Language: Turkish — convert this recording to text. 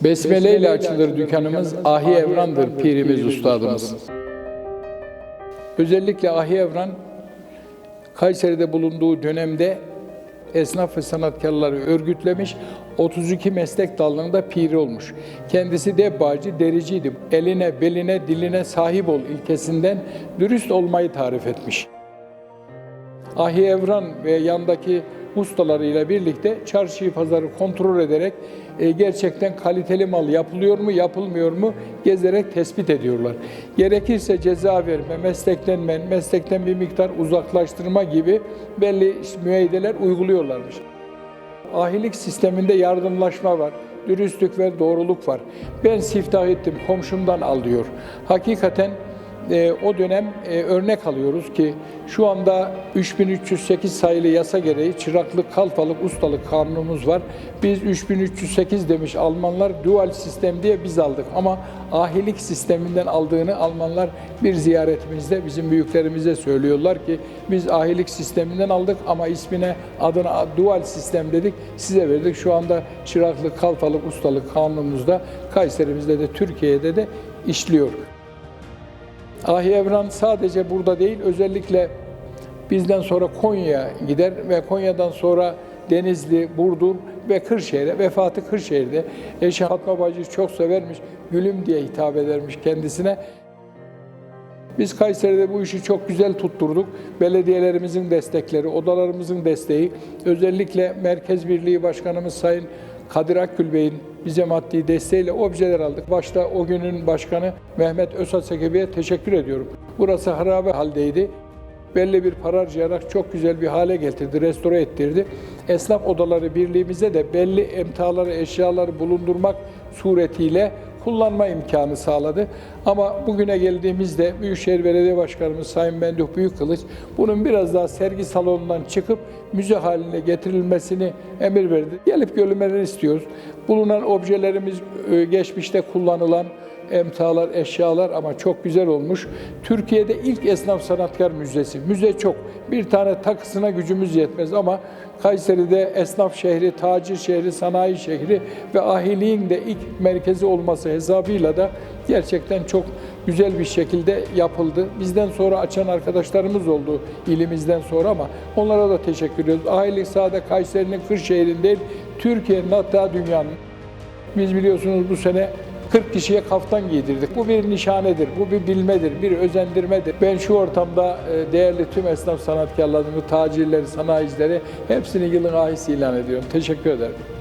Besmele ile açılır dükkanımız, Ahi Evran'dır pirimiz, ustadımız. Özellikle Ahi Evran, Kayseri'de bulunduğu dönemde esnaf ve sanatkarları örgütlemiş, 32 meslek dallarında piri olmuş. Kendisi de bağcı, dericiydi. Eline, beline, diline sahip ol ilkesinden dürüst olmayı tarif etmiş. Ahi Evran ve yandaki ustalarıyla birlikte çarşıyı pazarı kontrol ederek e, gerçekten kaliteli mal yapılıyor mu yapılmıyor mu gezerek tespit ediyorlar. Gerekirse ceza verme, meslekten men, meslekten bir miktar uzaklaştırma gibi belli müeyyideler uyguluyorlarmış. Ahilik sisteminde yardımlaşma var, dürüstlük ve doğruluk var. Ben siftah ettim, komşumdan al diyor. Hakikaten e, o dönem e, örnek alıyoruz ki şu anda 3308 sayılı yasa gereği çıraklık, kalfalık, ustalık kanunumuz var. Biz 3308 demiş Almanlar dual sistem diye biz aldık ama ahilik sisteminden aldığını Almanlar bir ziyaretimizde bizim büyüklerimize söylüyorlar ki biz ahilik sisteminden aldık ama ismine adına dual sistem dedik size verdik. Şu anda çıraklık, kalfalık, ustalık kanunumuzda Kayserimizde de Türkiye'de de işliyor. Ahi Evran sadece burada değil, özellikle bizden sonra Konya'ya gider ve Konya'dan sonra Denizli, Burdur ve Kırşehir'e, vefatı Kırşehir'de. Eşi Fatma Bacı çok severmiş, gülüm diye hitap edermiş kendisine. Biz Kayseri'de bu işi çok güzel tutturduk. Belediyelerimizin destekleri, odalarımızın desteği, özellikle Merkez Birliği Başkanımız Sayın Kadir Akgül Bey'in bize maddi desteğiyle objeler aldık. Başta o günün başkanı Mehmet Özhasekebi'ye teşekkür ediyorum. Burası harabe haldeydi. Belli bir para harcayarak çok güzel bir hale getirdi, restore ettirdi. Esnaf odaları birliğimize de belli emtiaları, eşyaları bulundurmak suretiyle kullanma imkanı sağladı. Ama bugüne geldiğimizde Büyükşehir Belediye Başkanımız Sayın Menduh Büyükkılıç bunun biraz daha sergi salonundan çıkıp müze haline getirilmesini emir verdi. Gelip görülmelerini istiyoruz. Bulunan objelerimiz e, geçmişte kullanılan emtalar, eşyalar ama çok güzel olmuş. Türkiye'de ilk esnaf sanatkar müzesi. Müze çok. Bir tane takısına gücümüz yetmez ama Kayseri'de esnaf şehri, tacir şehri, sanayi şehri ve ahiliğin de ilk merkezi olması hesabıyla da gerçekten çok güzel bir şekilde yapıldı. Bizden sonra açan arkadaşlarımız oldu ilimizden sonra ama onlara da teşekkür ediyoruz. Ahilik sadece Kayseri'nin Kırşehir'in değil, Türkiye'nin hatta dünyanın. Biz biliyorsunuz bu sene 40 kişiye kaftan giydirdik. Bu bir nişanedir, bu bir bilmedir, bir özendirmedir. Ben şu ortamda e, değerli tüm esnaf sanatkarlarımı, tacirleri, sanayicileri hepsini yılın ahisi ilan ediyorum. Teşekkür ederim.